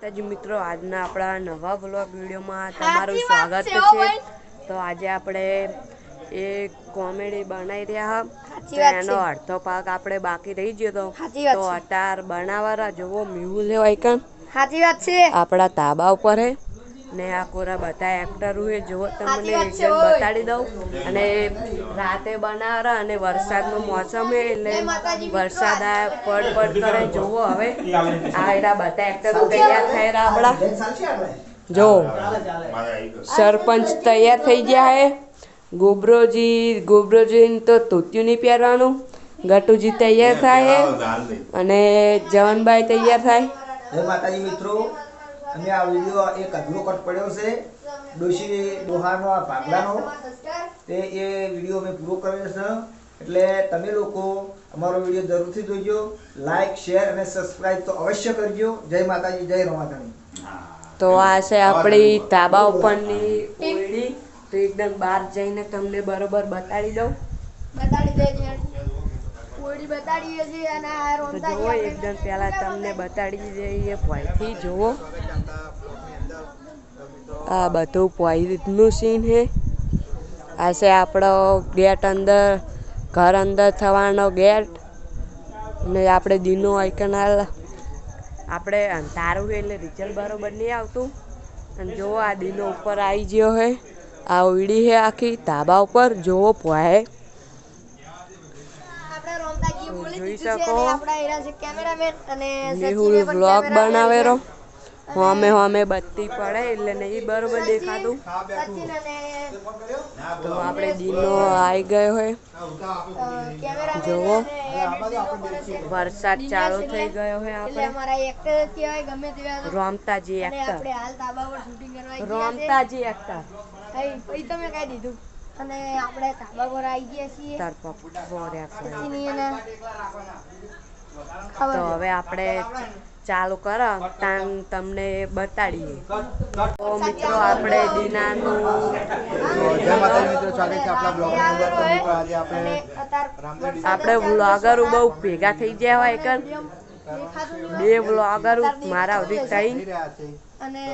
માતાજી મિત્રો આજના આપણા નવા બ્લોગ વિડીયોમાં તમારું સ્વાગત છે. તો આજે આપણે એ કોમેડી બનાવી રહ્યા હા. એનો અડધો ભાગ આપણે બાકી રહી ગયો તો. તો છે. અતાર બનાવવાના જોવો મ્યુ લેવાય કાન સાચી વાત છે. આપણા તાબા ઉપર હે. ને આ કોરા બધા એક્ટર હોય જો તમને ઓય. બતાડી દઉં. અને રાતે બનાવરા અને વરસાદનું મોસમ હે એટલે વરસાદ આ પડ પડ કરે જોવો હવે. આ એરા બધા એક્ટરો તૈયાર થયેલા આપણા? જો. સરપંચ તૈયાર થઈ ગયા હે. ગોબરોજી ગોબરોજી તો તૂત્યું નહીં પહેરવાનું. ગટુજી તૈયાર થાય હે. અને જવનભાઈ તૈયાર થાય. માતાજી મિત્રો. અમે આ વીડિયો એક અધૂરો કટ પડ્યો છે. ડોશી ડોહાનો આ ભાગલાનો તે એ વીડિયો અમે પૂરો કર્યો છે. એટલે તમે લોકો અમારો વીડિયો જરૂરથી જોજો. લાઈક શેર અને સબસ્ક્રાઇબ તો અવશ્ય કરજો. જય માતાજી જય રમાતાણી તો આ છે આપણી ધાબા ઉપરની ઓયડી તો એકદમ બહાર જઈને તમને બરોબર બતાડી દઉં. બતાડી દેજે. કોડી બતાડીએ છીએ અને આ રોંધા રોમતા એકદમ પહેલા તમને બતાડી દઈએ પોઈથી જુઓ. આ બધું પોઈનું સીન છે. આ છે આપણો ગેટ અંદર ઘર અંદર થવાનો ગેટ. ને આપણે દીનો આઇકન હાલ આપણે અંધારું એટલે રિઝલ્ટ બરોબર નહીં આવતું. અને જુઓ આ દીનો ઉપર આવી ગયો છે. આ ઉડી છે આખી ધાબા ઉપર. જુઓ પોય આપણે રોમતાજી બોલી જોઈ શકો. આપણા એરા છે કેમેરામેન અને મેહુલ વ્લોગ બનાવેરો હોમે હોમે બત્તી પડે એટલે નહીં બરોબર દેખાતું તો આપણે દિનો આવી ગયો હોય. જુઓ. વરસાદ ચાલુ થઈ ગયો હોય આપણે. રોમતાજી એક્ટર રોમતાજી એક્ટર તમે કઈ દીધું? અને આપણે ધાબા પર આવી ગયા છીએ. તાર પપ્પો રેકોર્ડ. સચિની અને તો હવે આપણે ચાલુ કરો તાન તમને બતાડીએ. તો મિત્રો આપણે દીનાનું જય માતાજી મિત્રો સ્વાગત છે આપણા આજે આપણે વ્લોગરો બહુ ભેગા થઈ ગયા હોય કર. બે વ્લોગરો મારા સુધી થઈ. અને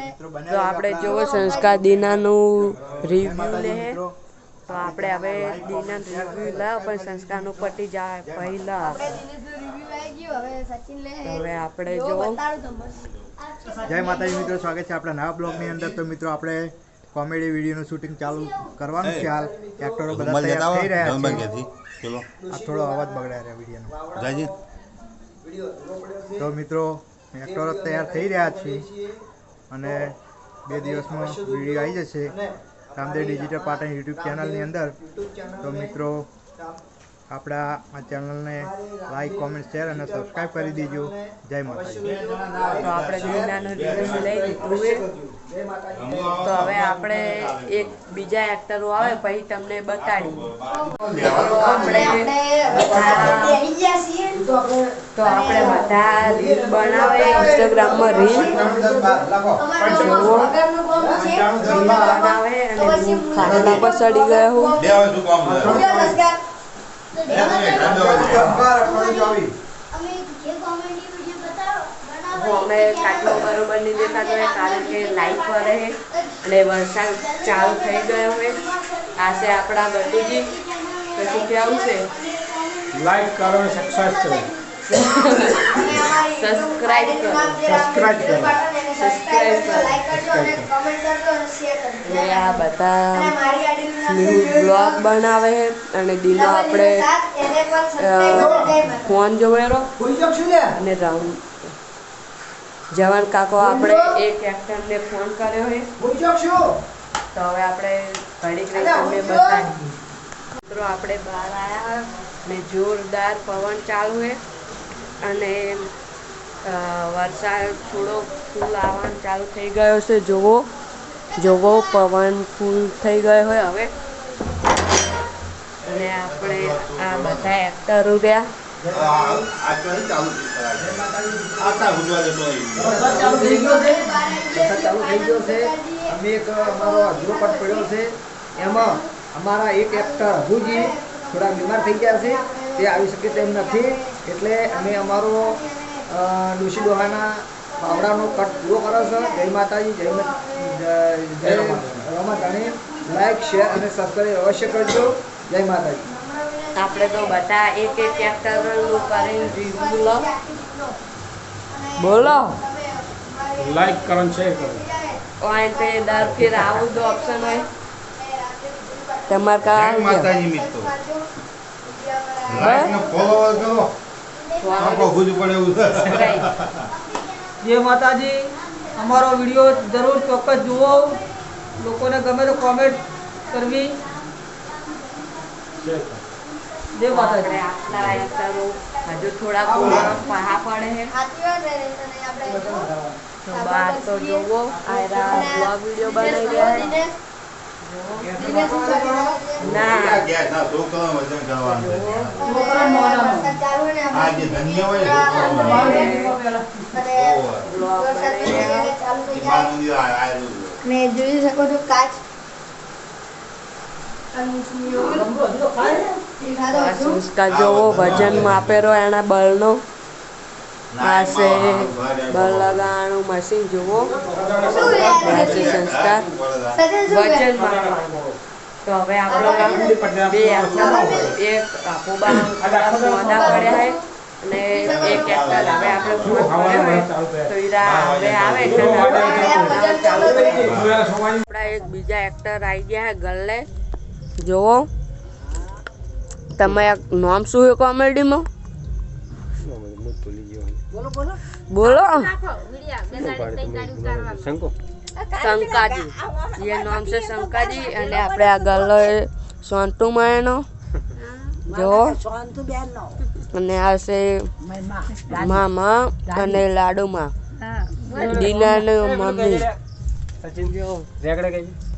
તો આપણે જોવો સંસ્કાર દીનાનું રિવ્યુ લે. તો આપણે હવે દિનન રિવ્યુ લાવ પણ સંસ્કારનું પટી જાય પહેલા. આપણે દિનેશનું review આવી ગયું હવે સચિન લે. તો હવે આપણે જો જય માતાજી મિત્રો સ્વાગત છે આપણા નવા બ્લોગની અંદર. તો મિત્રો આપણે કોમેડી વિડીયોનું શૂટિંગ ચાલુ કરવાનું છે હાલ. એક્ટરો બધા તૈયાર થઈ રહ્યા છે. ચલો. આ થોડો અવાજ બગડાય રહ્યા વિડીયોનો. જયજી તો મિત્રો એક્ટરો તૈયાર થઈ રહ્યા છે અને બે દિવસમાં વીડિયો આવી જશે. રામદેવ ડિજિટલ પાટણ યુટ્યુબ ચેનલની અંદર. તો મિત્રો, આપણા આ ચેનલને લાઈક કોમેન્ટ શેર અને સબસ્ક્રાઈબ કરી દેજો. જય માતાજી. તો આપણે આપણે એક બીજા એક્ટરો આવે પછી તમને બતાડીએ. તો આપણે બધા રીલ બનાવે ઇન્સ્ટાગ્રામમાં રીલ રીલ બનાવે અને હું ખાટલા પર ચડી ગયો હું. અમે કાચમાં બરોબર નહીં દેખાતો હોય કારણ કે લાઈટ પડે છે અને વરસાદ ચાલુ થઈ ગયો હોય. આ છે આપણા ગટુજી પછી કેવું છે? લાઈક કરો સબસ્ક્રાઈબ કરો. સબસ્ક્રાઇબ કરો. સબસ્ક્રાઇબ કરો. સબસ્ક્રાઇબ કરો. અને આ બધા બ્લોગ બનાવે છે અને દિનો આપણે ફોન જોવેરો અને રાઉન્ડ જવાન કાકો આપણે એક એક્ટરને ફોન કર્યો છે. તો હવે આપણે ઘડીક રહી તમને બતાવીએ. મિત્રો આપણે બહાર આવ્યા ને જોરદાર પવન ચાલુ છે. અને વરસાદ થોડો ફૂલ આવવાનું ચાલુ થઈ ગયો છે જોવો. જોવો પવન ફૂલ થઈ ગયો હોય હવે. અને આપણે આ બધા એક્ટરો રહ્યા અમે એક અમારો અધૂરો પટ પડ્યો છે એમાં અમારા એક એક્ટર અભુજી થોડા બીમાર થઈ ગયા છે તે આવી શકે તેમ નથી એટલે અમે અમારો ડોશી ડોહાના પાવડાનો કટ પૂરો કરો છો જય માતાજી જય જય- રમાતાણી લાઈક શેર અને સબસ્ક્રાઈબ અવશ્ય કરજો જય માતાજી. આપણે તો બધા એક એક એક્ટરનું કરીને રિવ્યુ લો. બોલો. લાઈક કરો ને શેર કરો. ઓય તે દર ફિર આવું જ ઓપ્શન હોય. તમાર કા માતાજી મિત્રો. લાઈક ને ફોલો કરો. આંખો ગુજ પડે એવું છે. જય માતાજી. અમારો વીડિયો જરૂર ચોક્કસ જુઓ. લોકોને ગમે તો કોમેન્ટ કરવી. શેર જય એક્ટરો હજુ થોડા પહા પડે તો બહાર તો જોવો આયરા બ્લોગ વીડિયો બનાવી રહ્યા બાર. ને. જોઈ શકો છો કાચ. આ સંસ્કાર જોવો વજન માપેરો એના બળનો. પાસે બળ લગાવવાનું મશીન છે સંસ્કાર. વજન તો હવે આપણો કામ બે એક આખુબા મોદા પડ્યા છે અને એક એક્ટર હવે આપણે ફોન કર્યો હોય તો ઈરા હવે આવે. આપણા એક બીજા એક્ટર આવી ગયા હે ગલ્લે. જોવો તમે એક નામ શું છે કોમેડીમાં? બોલો. શંકાજી. એ નામ છે શંકાજી અને આપણે આ ગલ્લો એ સોન્ટુ માયનો જો. અને આ છે મામા અને લાડુમાં. દીના ને મમ્મી. રેગડે રેગડા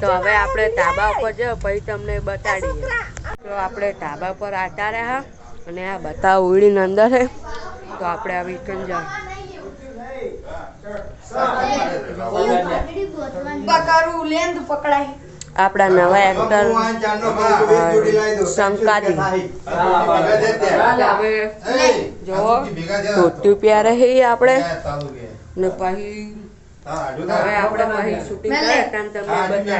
તો હવે આપણે ધાબા ઉપર જો પછી તમને બતાડીએ. તો આપણે ધાબા પર આટા રહ્યા અને આ બતા ઉડીને અંદર હે. તો આપણે આ વીકેન્ડ જાય બકારું લેન્ડ પકડાય. આપણા નવા એક્ટર શંકાદી. હવે છે. ધોતી પહેરે છે આપણે. ને પછી હા, હવે આપણે અહીં શૂટિંગ કરે. ત્યાં તમને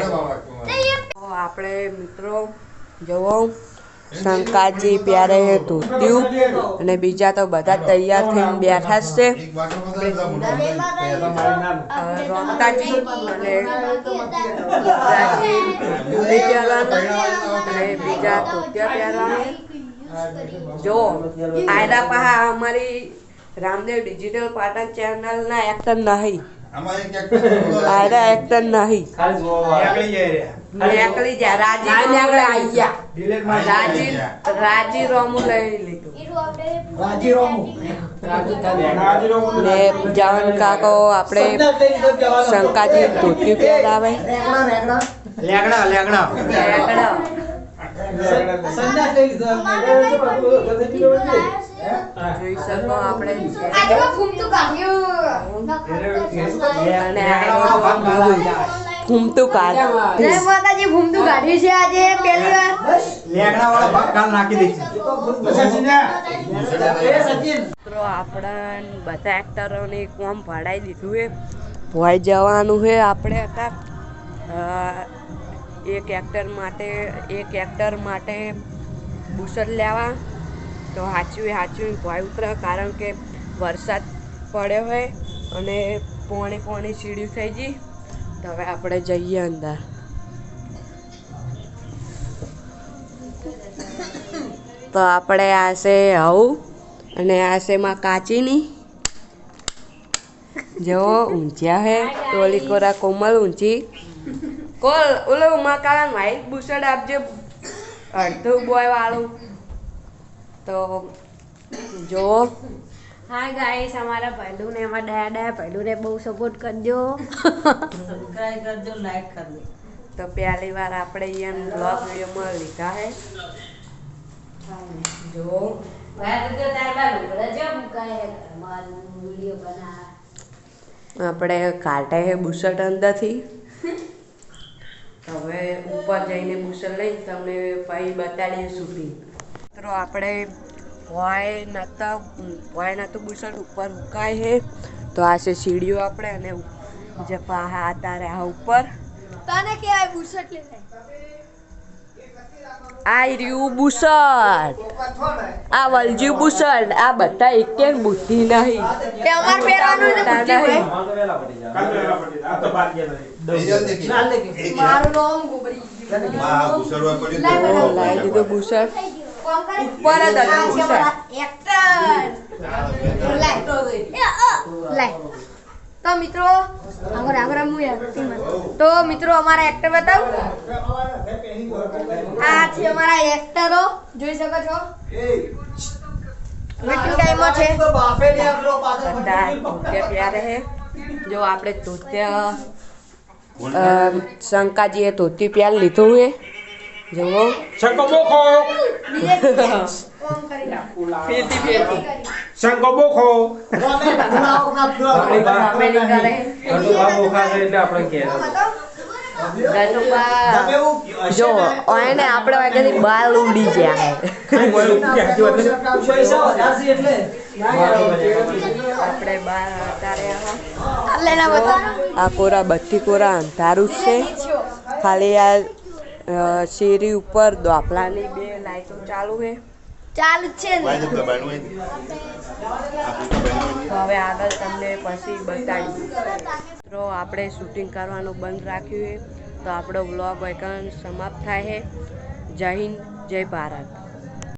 આપણે મિત્રો જોવો શંકાજી પ્યારે ધોત્યું અને બીજા તો બધા તૈયાર થઈને બેઠા છે. રોમતાજી અને બીજા ધોત્યા પહેરવાનું? જો આયરા પહા અમારી રામદેવ ડિજિટલ પાટણ ચેનલના એક્ટર નહીં. આયરા એક્ટર નહીં. નીકળી રાજી નીકળે આવી રાજી રાજી રોમુ લઈ લીધું. રાજી રોમુ. ને જવાન કાકો આપણે શંકાજી ધોતી પહેરાવે. લેગડા લેગડા. લઈ લીધો ઘૂમતું કાઢ્યું. માતાજી ઘૂમતું કાઢ્યું છે આજે પહેલી વાર. લેગડા વાળા ભાગ કાલ નાખી દઈશું. મિત્રો આપણા બધા એક્ટરોને કોમ ભાડાઈ દીધું છે. ભોય જવાનું છે આપણે હતા. એક એક્ટર માટે એક એક્ટર માટે બુસર લેવા. તો હાચવી હાચવી ભોય ઉતરે, કારણ કે વરસાદ પડ્યો હોય અને પોણી પોણી સીડ્યું થઈ ગઈ. તો હવે આપણે જઈએ અંદર. તો આપણે આ છે હવું અને આ છે માં કાચીની. જેવો ઊંચિયા હે, ટોલી કોરા કોમલ ઊંચી કોલ, ઓલો માં કાળા વાઈટ બુસડ આપજે. અડધું બોય વાળું તો જો હા ગાઈસ અમારા પહેલું ને એમાં ડાયા ડાયા પહેલું ને બહુ સપોર્ટ કરજો. તો પહેલી વાર આપણે અહીંયા બ્લોગ વિડીયોમાં લીધા હે. જો આપણે કાઢે હે બુશર્ટ અંદરથી. હવે ઉપર જઈને બુશર્ટ લઈ તમને પછી બતાડીએ શૂટિંગ મિત્રો આપણે વાય નતા વાય નતું બુસટ ઉપર હુકાય હે. તો આ છે સીડીઓ આપણે અને જે પાહા તારે આ ઉપર. તને કેવાય બુશર્ટ લેવાય આ રહ્યું બુસટ. આ વલજી બુસટ. આ બધા એક એક બુદ્ધિ નહીં. તે અમાર પહેરવાનું ને બુદ્ધિ હોય. આ. મારું નામ ગોબરી. આ. લાવી દીધું કરે ઉપર જ હતું એક્ટર લાય તો મિત્રો આગળ આગળ હું તો મિત્રો અમારા એક્ટર બતાવ આ છે અમારા એક્ટરો જોઈ શકો છો વેટિંગ ટાઈમો છે બધા પ્યારે હે જો આપણે ધોતિયા શંકાજીએ ધોતી પ્યાર લીધું હે જુઓ શંકો બોખો બીજે કોમ કરી ફેરતી ફેરતી શંકો બોખો આપેલી કરે ગનુબા જો એને આપણે વાગ્યાથી બાલ ઉડી ગયા આપણે બાર અત્યારે આલે ના બતાવો આ કોરા બત્તી કોરા અંધારું જ છે ખાલી આ અ, શેરી ઉપર દોપલાની બે લાઈટો ચાલુ છે. ચાલુ છે હવે આગળ તમને પછી બતાડીએ મિત્રો આપણે શૂટિંગ કરવાનું બંધ રાખ્યું છે. તો આપણો વ્લોગ વૈકન સમાપ્ત થાય છે. જય હિન્દ જય ભારત.